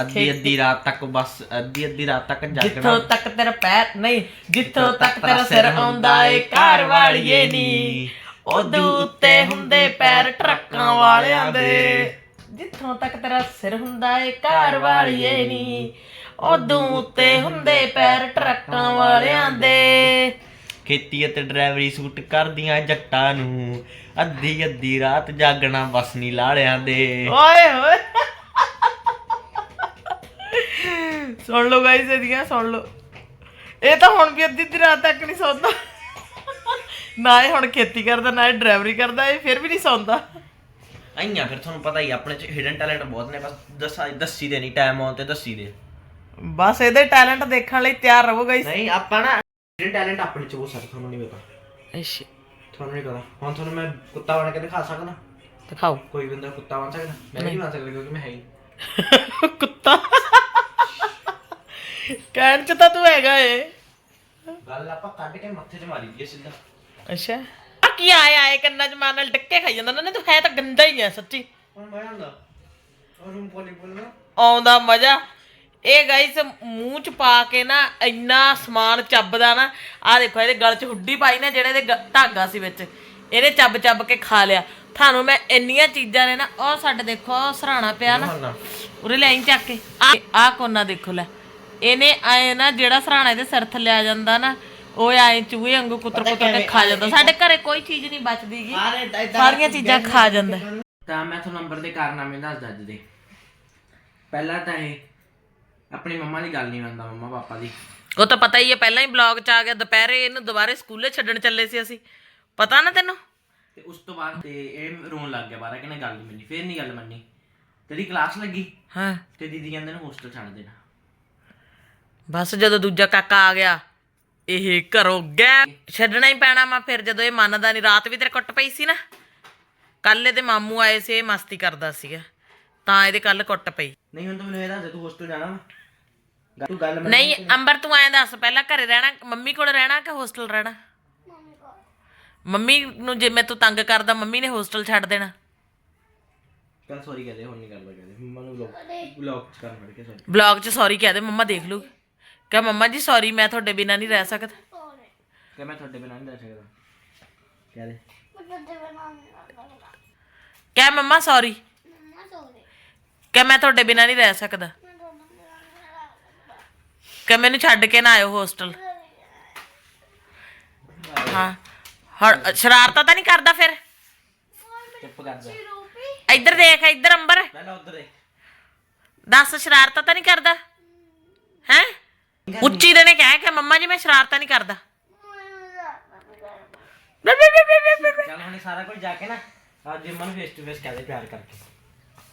ਅੱਧੀ ਅੱਧੀ ਰਾਤ ਤੱਕ ਬਸ ਅੱਧੀ ਅੱਧੀ ਰਾਤ ਤੱਕ ਜਾਗਣਾ। ਜਿੱਥੋਂ ਤੱਕ ਤੇਰਾ ਪੈਰ ਨਹੀਂ ਜਿੱਥੋਂ ਤੱਕ ਤੇਰਾ ਸਿਰ ਆਉਂਦਾ ਏ ਘਰ ਵਾਲੀਏ ਨੀ। ਉਦੋਂ ਉੱਤੇ ਹੁੰਦੇ ਪੈਰ ਟਰੱਕਾਂ ਵਾਲਿਆਂ ਦੇ। ਜਿੱਥੋਂ ਤੱਕ ਤੇਰਾ ਸਿਰ ਹੁੰਦਾ ਏ ਘਰ ਵਾਲੀਏ ਨੀ। ਉਦੋਂ ਉੱਤੇ ਹੁੰਦੇ ਪੈਰ ਟਰੱਕਾਂ ਵਾਲਿਆਂ ਦੇ। ਖੇਤੀ ਅਤੇ ਡਰਾਈਵਰੀ ਸੂਟ ਕਰਦੀਆਂ ਜੱਟਾਂ ਨੂੰ। ਅੱਧੀ ਅੱਧੀ ਰਾਤ ਜਾਗਣਾ ਬਸ ਨਹੀਂ ਲਾੜਿਆਂ ਦੇ। ਓਏ ਹੋਏ ਸੁਣ ਲਓ ਗਾਇਸ ਇਹਦੀਆਂ ਸੁਣ ਲਓ। ਇਹ ਤਾਂ ਹੁਣ ਵੀ ਅੱਧੀ ਅੱਧੀ ਰਾਤ ਤੱਕ ਨਹੀਂ ਸੌਂਦਾ। ਨਾ ਇਹ ਹੁਣ ਖੇਤੀ ਕਰਦਾ ਨਾ ਇਹ ਡਰਾਈਵਰੀ ਕਰਦਾ ਇਹ ਫਿਰ ਵੀ ਨਹੀਂ ਸੌਂਦਾ। ਆਈਆਂ ਫਿਰ ਤੁਹਾਨੂੰ ਪਤਾ ਹੀ ਆ, ਆਪਣੇ ਚ ਹਿਡਨ ਟੈਲੈਂਟ ਬਹੁਤ ਨੇ ਬਸ ਦੱਸਾ ਦੱਸੀ ਦੇ ਨਹੀਂ ਟਾਈਮ ਆਉਣ ਤੇ ਦੱਸੀ ਦੇ। ਬਸ ਇਹਦੇ ਟੈਲੈਂਟ ਦੇਖਣ ਲਈ ਤਿਆਰ ਰਹੋ ਗਾਇਸ ਨਹੀਂ ਆਪਾਂ ਨਾ ਹਿਡਨ ਟੈਲੈਂਟ ਆਪਣੇ ਚ ਬਹੁਤ ਸਾਰੇ ਤੁਹਾਨੂੰ ਨਹੀਂ ਪਤਾ। ਅੱਛਾ। ਤੁਹਾਨੂੰ ਨਹੀਂ ਪਤਾ। ਹੁਣ ਤੁਹਾਨੂੰ ਮੈਂ ਕੁੱਤਾ ਬਣ ਕੇ ਦਿਖਾ ਸਕਦਾ। ਦਿਖਾਓ। ਕੋਈ ਬੰਦਾ ਕੁੱਤਾ ਬਣ ਸਕਦਾ? ਮੈਂ ਨਹੀਂ ਬਣ ਸਕਦਾ ਕਿਉਂਕਿ ਮੈਂ ਹੈ ਹੀ ਕੁੱਤਾ। ਕਹਿਣ ਚ ਤਾਂ ਤੂੰ ਹੈਗਾ ਏ। ਗੱਲ ਆਪਾਂ ਕੱਢ ਕੇ ਮੱਥੇ 'ਚ ਮਾਰੀ ਦੀ ਸਿੱਧਾ। ਅੱਛਾ। ਆ ਕੀ ਆਇਆ ਆਏ ਕੰਨਾਂ ਚ ਮਾਰ ਨਾਲ ਡੱਕੇ ਖਾਈ ਜਾਂਦਾ। ਨਾ ਤੂੰ ਹੈ ਤਾਂ ਗੰਦਾ ਹੀ ਆ ਸੱਚੀ। ਹੁਣ ਮੈਂ ਆਂਦਾ ਉਹ ਰੂਮ ਪੋਲੀ ਬੋਲਣਾ। ਆਉਂਦਾ ਮਜ਼ਾ। ਇਹ ਗਾਈਸ ਮੂੰਹ ਚ ਪਾ ਕੇ ਨਾ ਇੰਨਾ ਸਮਾਨ ਚੱਬਦਾ ਨਾ ਆ ਦੇਖੋ ਇਹਦੇ ਗਲ ਚ ਹੁੱਡੀ ਪਾਈ ਨਾ ਜਿਹੜੇ ਦੇ ਧਾਗਾ ਸੀ ਵਿੱਚ ਇਹਨੇ ਚੱਬ ਚੱਬ ਕੇ ਖਾ ਲਿਆ। ਤੁਹਾਨੂੰ ਮੈਂ ਇੰਨੀਆਂ ਚੀਜ਼ਾਂ ਨੇ ਨਾ ਉਹ ਸਾਡੇ ਦੇਖੋ ਉਹ ਸਰਾਣਾ ਪਿਆ ਨਾ ਉਰੇ ਲਾਈਨ ਚੱਕ ਕੇ। ਆ ਆ ਕੋਨਾ ਦੇਖੋ ਲੈ ਇਹਨੇ ਆਏ ਨਾ ਜਿਹੜਾ ਸਰਾਣਾ ਇਹਦੇ ਸਿਰ ਥੱਲੇ ਆ ਜਾਂਦਾ ਨਾ ਉਹ ਆਏ ਚੂਹੇ ਵਾਂਗੂ ਕੁੱਤਰ ਕੁੱਤਰ ਕੇ ਖਾ ਜਾਂਦਾ। ਸਾਡੇ ਘਰੇ ਕੋਈ ਚੀਜ਼ ਨਹੀਂ ਬਚਦੀਗੀ। ਸਾਰੀਆਂ ਚੀਜ਼ਾਂ ਖਾ ਜਾਂਦਾ। ਤਾਂ ਮੈਂ ਤੁਹਾਨੂੰ ਨੰਬਰ ਦੇ ਕਾਰਨਾਮੇ ਦੱਸਦਾ ਅੱਜ ਦੇ। ਪਹਿਲਾਂ ਤਾਂ ਇਹ ਆਪਣੀ ਮੰਮਾ ਦੀ ਗੱਲ ਨਹੀਂ ਮੰਨਦਾ ਮੰਮਾ ਪਾਪਾ ਦੀ। ਉਹ ਤਾਂ ਪਤਾ ਹੀ ਹੈ ਪਹਿਲਾਂ ਹੀ ਬਲੌਗ ਚ ਆ ਗਿਆ ਦੁਪਹਿਰੇ ਇਹਨੂੰ ਦੁਬਾਰੇ ਸਕੂਲੇ ਛੱਡਣ ਚੱਲੇ ਸੀ ਅਸੀਂ। ਪਤਾ ਨਾ ਤੈਨੂੰ? ਤੇ ਉਸ ਤੋਂ ਬਾਅਦ ਤੇ ਇਹ ਰੋਣ ਲੱਗ ਗਿਆ ਬਾਰਾ ਕਹਿੰਦਾ ਗੱਲ ਨਹੀਂ ਮੰਨੀ ਫੇਰ ਨਹੀਂ ਗੱਲ ਮੰਨੀ। ਤੇਰੀ ਕਲਾਸ ਲੱਗੀ? ਹਾਂ। ਤੇ ਦੀਦੀ ਕਹਿੰਦੇ ਨੇ ਹੋਸਟਲ ਛੱਡ ਦੇਣਾ। ਬਸ ਜਦੋਂ ਦੂਜਾ ਕਾਕਾ ਆ ਗਿਆ ਇਹ ਘਰੋਂ ਗਿਆ ਛੱਡਣਾ ਹੀ ਪੈਣਾ ਮੈਂ ਫਿਰ ਜਦੋਂ ਇਹ ਮੰਨਦਾ ਨਹੀਂ ਰਾਤ ਵੀ ਤੇਰੇ ਕੁੱਟ ਪਈ ਸੀ ਨਾ। ਕੱਲ ਇਹਦੇ ਮਾਮੂ ਆਏ ਸੀ ਇਹ ਮਸਤੀ ਕਰਦਾ ਸੀਗਾ। ਤਾਂ ਇਹਦੇ ਕੱਲ ਕੁੱਟ ਪਈ। ਨਹੀਂ ਹੁਣ ਤੂੰ ਮੈਨੂੰ ਇਹ ਦੱਸ ਦੇ ਤੂੰ ਹੋਸਟਲ ਜਾਣਾ ਵਾ? ਤੂੰ ਗੱਲ ਮੰਨ ਨਹੀਂ ਅੰਬਰ ਤੂੰ ਐਂ ਦੱਸ ਪਹਿਲਾਂ ਘਰੇ ਰਹਿਣਾ ਮੰਮੀ ਕੋਲ ਰਹਿਣਾ ਕਿ ਹੋਸਟਲ ਰਹਿਣਾ? ਮੰਮੀ ਨੂੰ ਜੇ ਮੈਂ ਤੂੰ ਤੰਗ ਕਰਦਾ ਮੰਮੀ ਨੇ ਹੋਸਟਲ ਛੱਡ ਦੇਣਾ। ਚੱਲ ਸੌਰੀ ਕਹਦੇ ਹੁਣ ਨਹੀਂ ਕਰਦਾ ਕਹਦੇ। ਮੰਮਾ ਨੂੰ ਬਲੌਗ ਬਲੌਗ ਚ ਕਰਨ ਫੜ ਕੇ ਸੌਰੀ ਬਲੌਗ 'ਚ ਸੌਰੀ ਕਹਿ ਦੇ ਮੰਮਾ ਦੇਖ ਲੂ ਕਹ ਮੰਮਾ ਜੀ ਸੌਰੀ ਮੈਂ ਤੁਹਾਡੇ ਬਿਨਾਂ ਨਹੀਂ ਰਹਿ ਸਕਦਾ। ਕਿ ਮੈਂ ਤੁਹਾਡੇ ਬਿਨਾਂ ਨਹੀਂ ਰਹਿ ਸਕਦਾ। ਕਹਦੇ ਕਹਿ ਮੰਮਾ ਸੌਰੀ ਕਹਿ ਮੈਂ ਤੁਹਾਡੇ ਬਿਨਾਂ ਨਹੀਂ ਰਹਿ ਸਕਦਾ। ਕਹਿ ਮੈਨੂੰ ਛੱਡ ਕੇ ਨਾ ਆਇਓ ਹੋਸਟਲ। ਹਾਂ। ਹਰ ਸ਼ਰਾਰਤਾਂ ਤਾਂ ਨਹੀਂ ਕਰਦਾ ਫਿਰ? ਚੁੱਪ ਕਰ ਜਾ। ਇੱਧਰ ਦੇਖ ਇੱਧਰ ਅੰਬਰ। ਪਹਿਲਾਂ ਉਧਰ ਦੇ ਦੱਸ ਸ਼ਰਾਰਤਾਂ ਤਾਂ ਨਹੀਂ ਕਰਦਾ? ਹੈ? ਉੱਚੀ ਦੇਣੇ ਕਹਿ ਕੇ ਮੰਮਾ ਜੀ ਮੈਂ ਸ਼ਰਾਰਤਾਂ ਨਹੀਂ ਕਰਦਾ। ਚੱਲ ਹੁਣ ਇਹ ਸਾਰਾ ਕੁਝ ਜਾ ਕੇ ਨਾ ਆ ਜਿੰਮਾਂ ਨੂੰ ਫੇਸ ਟੂ ਫੇਸ ਕਹਦੇ ਪਿਆਰ ਕਰਕੇ।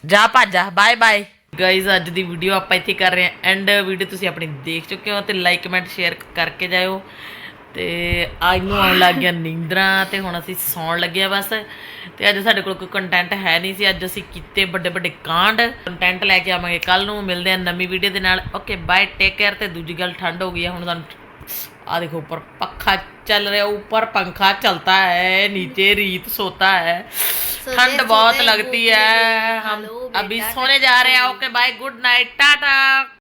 ਜਾ ਭੱਜਾ ਬਾਏ ਬਾਏ ਗਾਇਜ਼ ਅੱਜ ਦੀ ਵੀਡੀਓ ਆਪਾਂ ਇੱਥੇ ਕਰ ਰਹੇ ਹਾਂ ਐਂਡ ਵੀਡੀਓ ਤੁਸੀਂ ਆਪਣੀ ਦੇਖ ਚੁੱਕੇ ਹੋ ਤੇ ਲਾਈਕ ਕਮੈਂਟ ਸ਼ੇਅਰ ਕਰਕੇ ਜਾਇਓ। ਤੇ ਅੱਜ ਨੂੰ ਆਉਣ ਲੱਗ ਗਿਆ ਨੀਂਦਰਾਂ ਤੇ ਹੁਣ ਅਸੀਂ ਸੌਣ ਲੱਗਿਆ ਬਸ। ਤੇ ਅੱਜ ਸਾਡੇ ਕੋਲ ਕੋਈ ਕੰਟੈਂਟ ਹੈ ਨਹੀਂ ਸੀ। ਅੱਜ ਅਸੀਂ ਕੀਤੇ ਵੱਡੇ ਵੱਡੇ ਕਾਂਡ। ਕੰਟੈਂਟ ਲੈ ਕੇ ਆਵਾਂਗੇ ਕੱਲ ਨੂੰ। ਮਿਲਦੇ ਆ ਨਵੀਂ ਵੀਡੀਓ ਦੇ ਨਾਲ। ਓਕੇ ਬਾਏ ਟੇਕ ਕੇਅਰ ਤੇ ਦੂਜੀ ਗੱਲ ਠੰਡ ਹੋ ਗਈ ਹੈ। ਹੁਣ ਸਾਨੂੰ आ देखो ऊपर पखा चल रहा है ऊपर पंखा चलता है नीचे रीत सोता है ठंड बहुत लगती है हम अभी सोने जा रहे हैं okay bye good night Tata